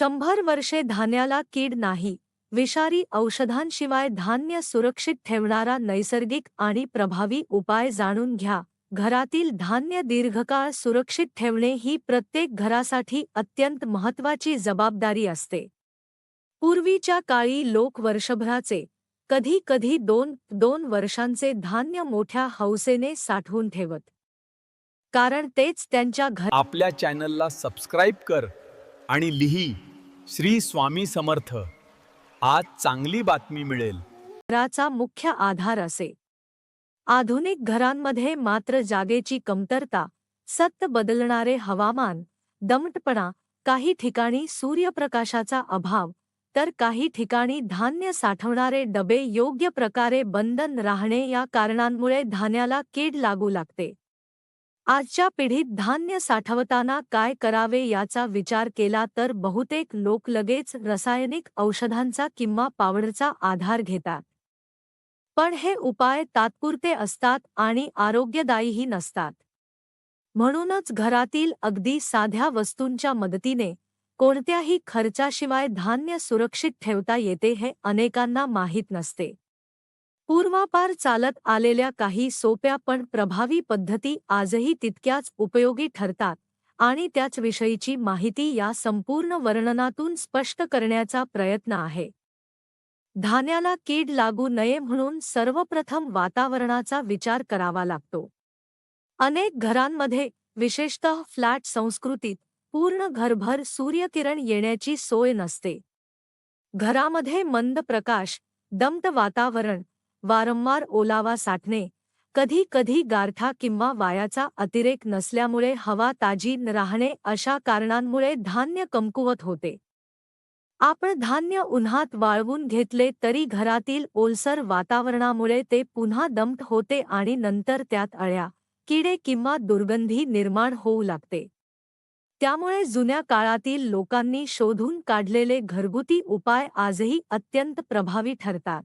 शंभर वर्षे धान्याला कीड नाही. विषारी औषधांशिवाय धान्य सुरक्षित ठेवणारा नैसर्गिक आणि प्रभावी उपाय जाणून घ्या. घरातील धान्य दीर्घकाळ सुरक्षित ठेवणे ही प्रत्येक घरासाठी अत्यंत महत्त्वाची जबाबदारी असते. पूर्वीच्या काळी लोक वर्षभराचे कधी कधी दोन दोन वर्षांचे धान्य मोठ्या हौसेने साठवून ठेवत. कारण तेच त्यांच्या घर आपल्या चॅनलला सबस्क्राईब कर आणि लिही. श्री स्वामी समर्थ. आज चांगली बातमी मिळेल. घराचा मुख्य आधार असे. आधुनिक घरांमध्ये मात्र जागेची कमतरता सत्त बदलणारे हवामान दमटपणा काही ठिकाणी सूर्यप्रकाशाचा अभाव तर काही ठिकाणी धान्य साठवणारे डबे योग्य प्रकारे बंधन राहणे या कारणांमुळे धान्याला कीड लागू लागते. आजच्या पिढीत धान्य साठवताना काय करावे याचा विचार केला तर बहुतेक लोक लगेच रासायनिक औषधांचा किंवा पावडरचा आधार घेतात. पण हे उपाय तात्पुरते असतात आणि आरोग्यदायीही नसतात. म्हणूनच घरातील अगदी साध्या वस्तूंच्या मदतीने कोणत्याही खर्चाशिवाय धान्य सुरक्षित ठेवता येते हे अनेकांना माहीत नसते. पूर्वापार चालत आलेल्या काही सोप्या पण प्रभावी पद्धती आजही तितक्याच उपयोगी ठरतात आणि त्याचविषयीची माहिती या संपूर्ण वर्णनातून स्पष्ट करण्याचा प्रयत्न आहे. धान्याला कीड लागू नये म्हणून सर्वप्रथम वातावरणाचा विचार करावा लागतो. अनेक घरांमध्ये विशेषतः फ्लॅट संस्कृतीत पूर्ण घरभर सूर्यकिरण येण्याची सोय नसते. घरामध्ये मंद प्रकाश दमट वातावरण वारंवार ओलावा साठणे कधी कधी गारठा किंवा वायाचा अतिरेक नसल्यामुळे हवा ताजी न राहणे अशा कारणांमुळे धान्य कमकुवत होते. आपण धान्य उन्हात वाळवून घेतले तरी घरातील ओलसर वातावरणामुळे ते पुन्हा दमट होते आणि नंतर त्यात अळ्या किडे किंवा दुर्गंधी निर्माण होऊ लागते. त्यामुळे जुन्या काळातील लोकांनी शोधून काढलेले घरगुती उपाय आजही अत्यंत प्रभावी ठरतात.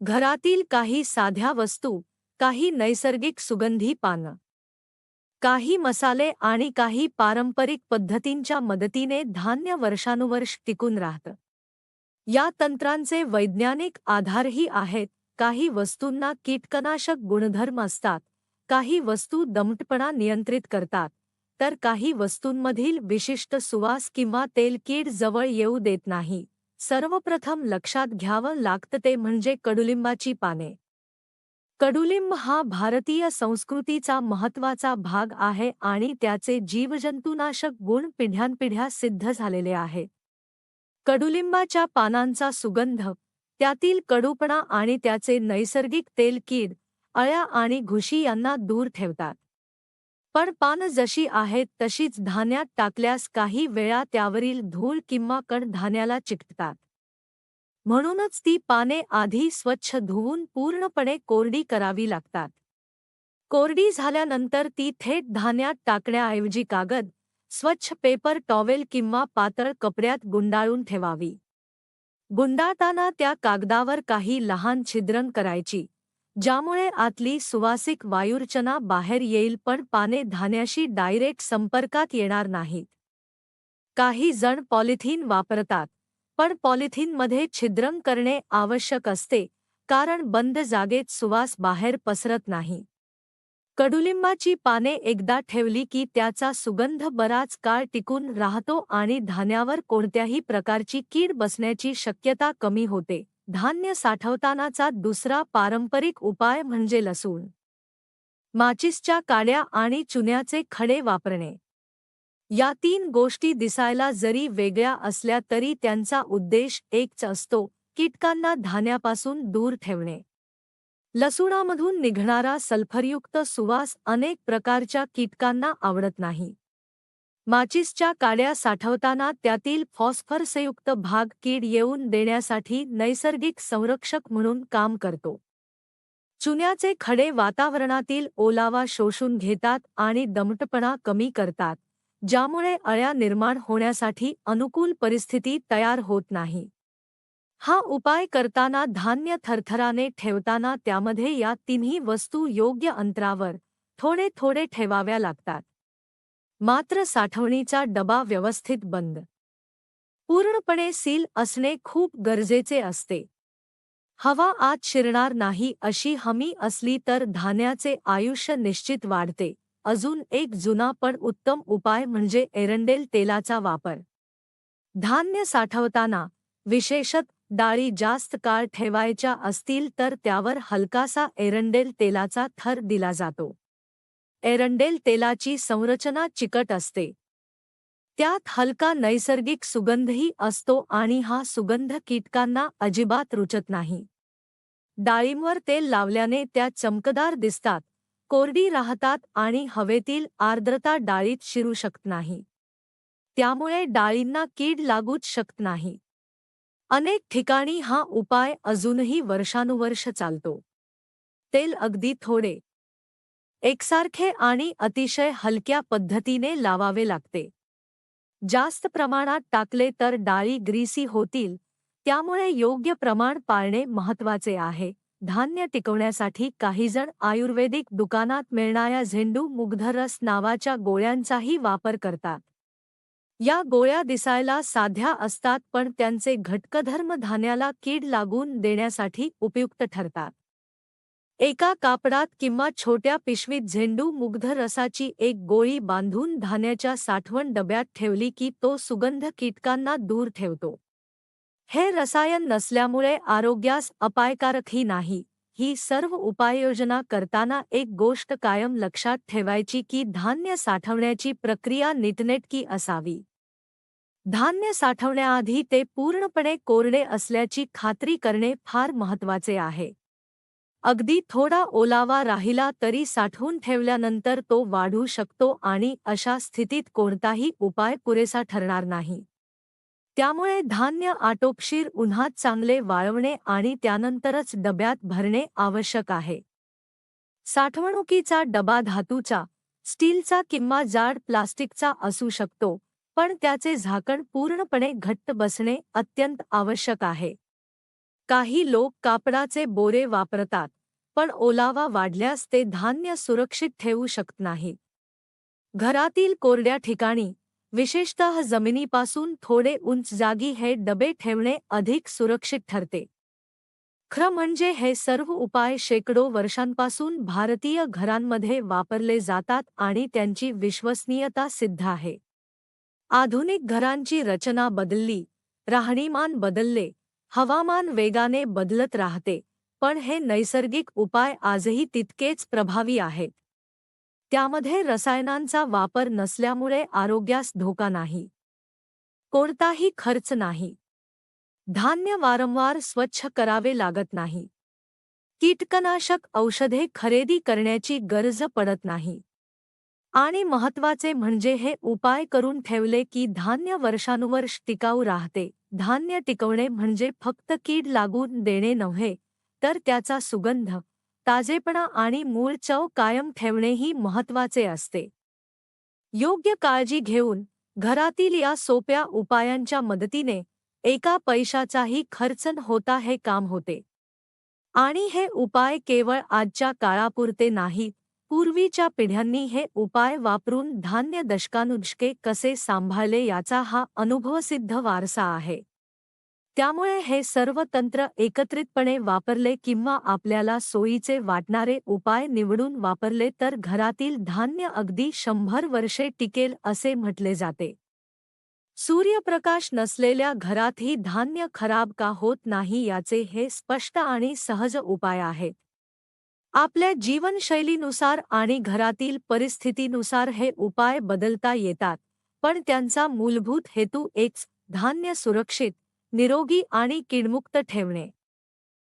घरातील काही साध्या वस्तू काही नैसर्गिक सुगंधी पानं काही मसाले आणि काही पारंपरिक पद्धतींच्या मदतीने धान्य वर्षानुवर्ष टिकून राहतं. या तंत्रांचे वैज्ञानिक आधारही आहेत काही वस्तूंना कीटकनाशक गुणधर्म असतात काही वस्तू दमटपणा नियंत्रित करतात तर काही वस्तूंमधील विशिष्ट सुवास किंवा तेलकीड जवळ येऊ देत नाही. सर्वप्रथम लक्षात घ्यावं लागतं ते म्हणजे कडुलिंबाची पाने. कडुलिंब हा भारतीय संस्कृतीचा महत्त्वाचा भाग आहे आणि त्याचे जीवजंतुनाशक गुण पिढ्यानपिढ्या सिद्ध झालेले आहेत कडुलिंबाच्या पानांचा सुगंध त्यातील कडूपणा आणि त्याचे नैसर्गिक तेल कीड अळ्या आणि घुशी यांना दूर ठेवतात. पण पानं जशी आहेत तशीच धान्यात टाकल्यास काही वेळा त्यावरील धूळ किंवा कण धान्याला चिकटतात. म्हणूनच ती पाने आधी स्वच्छ धुवून पूर्णपणे कोरडी करावी लागतात. कोरडी झाल्यानंतर ती थेट धान्यात टाकण्याऐवजी कागद स्वच्छ पेपर टॉवेल किंवा पातळ कपड्यात गुंडाळून ठेवावी. गुंडाळताना त्या कागदावर काही लहान छिद्रन करायची. ज्यामुळे आतली सुवासिक वायुरचना बाहेर येईल पण पाने धान्याशी डायरेक्ट संपर्कात येणार नाहीत. काही जण पॉलिथिन वापरतात पण पॉलिथिनमध्ये छिद्रम करणे आवश्यक असते कारण बंद जागेत सुवास बाहेर पसरत नाही. कडुलिंबाची पाने एकदा ठेवली की त्याचा सुगंध बराच काळ टिकून राहतो आणि धान्यावर कोणत्याही प्रकारची कीड बसण्याची शक्यता कमी होते. धान्य साठवतानाचा दुसरा पारंपरिक उपाय म्हणजे लसूण. माचिसच्या काड्या आणि चुन्याचे खडे वापरणे. या तीन गोष्टी दिसायला जरी वेगळ्या असल्या तरी त्यांचा उद्देश एकच असतो कीटकांना धान्यापासून दूर ठेवणे. लसूणामधून निघणारा सल्फरयुक्त सुवास अनेक प्रकारच्या कीटकांना आवडत नाही. माचिसच्या काड्या साठवताना त्यातील फॉस्फरसयुक्त भाग कीड येऊन देण्यासाठी नैसर्गिक संरक्षक म्हणून काम करतो. चुन्याचे खडे वातावरणातील ओलावा शोषून घेतात आणि दमटपणा कमी करतात ज्यामुळे अळ्या निर्माण होण्यासाठी अनुकूल परिस्थिती तयार होत नाही. हा उपाय करताना धान्य थरथराने ठेवताना त्यामध्ये या तिन्ही वस्तू योग्य अंतरावर थोडे थोडे ठेवाव्या लागतात. मात्र साठवणीचा डबा व्यवस्थित बंद. पूर्णपणे सील असणे खूप गरजेचे असते. हवा आत शिरणार नाही अशी हमी असली तर धान्याचे आयुष्य निश्चित वाढते. अजून एक जुना पण उत्तम उपाय म्हणजे एरंडेल तेलाचा वापर. धान्य साठवताना विशेषत डाळी जास्त काळ ठेवायच्या असतील तर त्यावर हलकासा एरंडेल तेलाचा थर दिला जातो. एरंडेल तेलाची संरचना चिकट असते. त्यात हलका नैसर्गिक सुगंधही असतो आणि हा सुगंध कीटकांना अजिबात रुचत नाही. डाळींवर तेल लावल्याने त्या चमकदार दिसतात कोरडी राहतात आणि हवेतील आर्द्रता डाळीत शिरू शकत नाही. त्यामुळे डाळींना कीड लागूच शकत नाही. अनेक ठिकाणी हा उपाय अजूनही वर्षानुवर्ष चालतो. तेल अगदी थोडे एकसारखे आणि अतिशय हलक्या पद्धतीने लावावे लागते. जास्त प्रमाणात टाकले तर डाळी ग्रीसी होतील त्यामुळे योग्य प्रमाण पाळणे महत्त्वाचे आहे. धान्य टिकवण्यासाठी काहीजण आयुर्वेदिक दुकानात मिळणाऱ्या झेंडू मुग्धरस नावाच्या गोळ्यांचाही वापर करतात. या गोळ्या दिसायला साध्या असतात पण त्यांचे घटकधर्म धान्याला कीड लागून देण्यासाठी उपयुक्त ठरतात. एका कापडात किंवा छोट्या पिशवीत झेंडू मुग्ध रसाची एक गोळी बांधून धान्याच्या साठवण डब्यात ठेवली की तो सुगंध कीटकांना दूर ठेवतो. हे रसायन नसल्यामुळे आरोग्यास अपायकारकही नाही. ही सर्व उपाययोजना करताना एक गोष्ट कायम लक्षात ठेवायची की धान्य साठवण्याची प्रक्रिया नीटनेटकी असावी. धान्य साठवण्याआधी ते पूर्णपणे कोरडे असल्याची खात्री करणे फार महत्वाचे आहे. अगदी थोडा ओलावा राहिला तरी साठवून ठेवल्यानंतर तो वाढू शकतो आणि अशा स्थितीत कोणताही उपाय पुरेसा ठरणार नाही. त्यामुळे धान्य आटोपशीर उन्हात चांगले वाळवणे आणि त्यानंतरच डब्यात भरणे आवश्यक आहे. साठवणुकीचा डबा धातूचा स्टीलचा किंवा जाड प्लास्टिकचा असू शकतो पण त्याचे झाकण पूर्णपणे घट्ट बसणे अत्यंत आवश्यक आहे. काही लोक कापडाचे बोरे वापरतात पण ओलावा वाढल्यास ते धान्य सुरक्षित ठेवू शकत नाहीत. घरातील कोरड्या ठिकाणी विशेषतः जमिनीपासून थोडे उंच जागी हे डबे ठेवणे अधिक सुरक्षित ठरते. खरं म्हणजे हे सर्व उपाय शेकडो वर्षांपासून भारतीय घरांमध्ये वापरले जातात आणि त्यांची विश्वसनीयता सिद्ध आहे. आधुनिक घरांची रचना बदलली राहणीमान बदलले हवामान वेगाने बदलत राहते पण हे नैसर्गिक उपाय आजही तितकेच प्रभावी आहेत. त्यामध्ये रसायनांचा वापर नसल्यामुळे आरोग्यास धोका नाही. कोणताही खर्च नाही. धान्य वारंवार स्वच्छ करावे लागत नाही. कीटकनाशक औषधे खरेदी करण्याची गरज पडत नाही. आणि महत्त्वाचे म्हणजे हे उपाय करून ठेवले की धान्य वर्षानुवर्ष टिकाऊ राहते. धान्य टिकवणे म्हणजे फक्त कीड लागून देणे नव्हे तर त्याचा सुगंध ताजेपणा आणि मूळ चव कायम ठेवणेही महत्त्वाचे असते. योग्य काळजी घेऊन घरातील या सोप्या उपायांच्या मदतीने एका पैशाचाही खर्चन होता हे काम होते. आणि हे उपाय केवळ आजच्या काळापुरते नाहीत पूर्वीच्या पिढ्यांनी हे उपाय वापरून धान्य दशकानुदशके कसे सांभाळले याचा हा अनुभवसिद्ध वारसा आहे. त्यामुळे हे सर्व तंत्र एकत्रितपणे वापरले किंवा आपल्याला सोयीचे वाटणारे उपाय निवडून वापरले तर घरातील धान्य अगदी शंभर वर्षे टिकेल असे म्हटले जाते. सूर्यप्रकाश नसलेल्या घरातही धान्य खराब का होत नाही याचे हे स्पष्ट आणि सहज उपाय आहेत. आपल्या जीवनशैलीनुसार आणि घरातील परिस्थितीनुसार हे उपाय बदलता येतात पण त्यांचा मूलभूत हेतू एकच धान्य सुरक्षित निरोगी आणि किडमुक्त ठेवणे.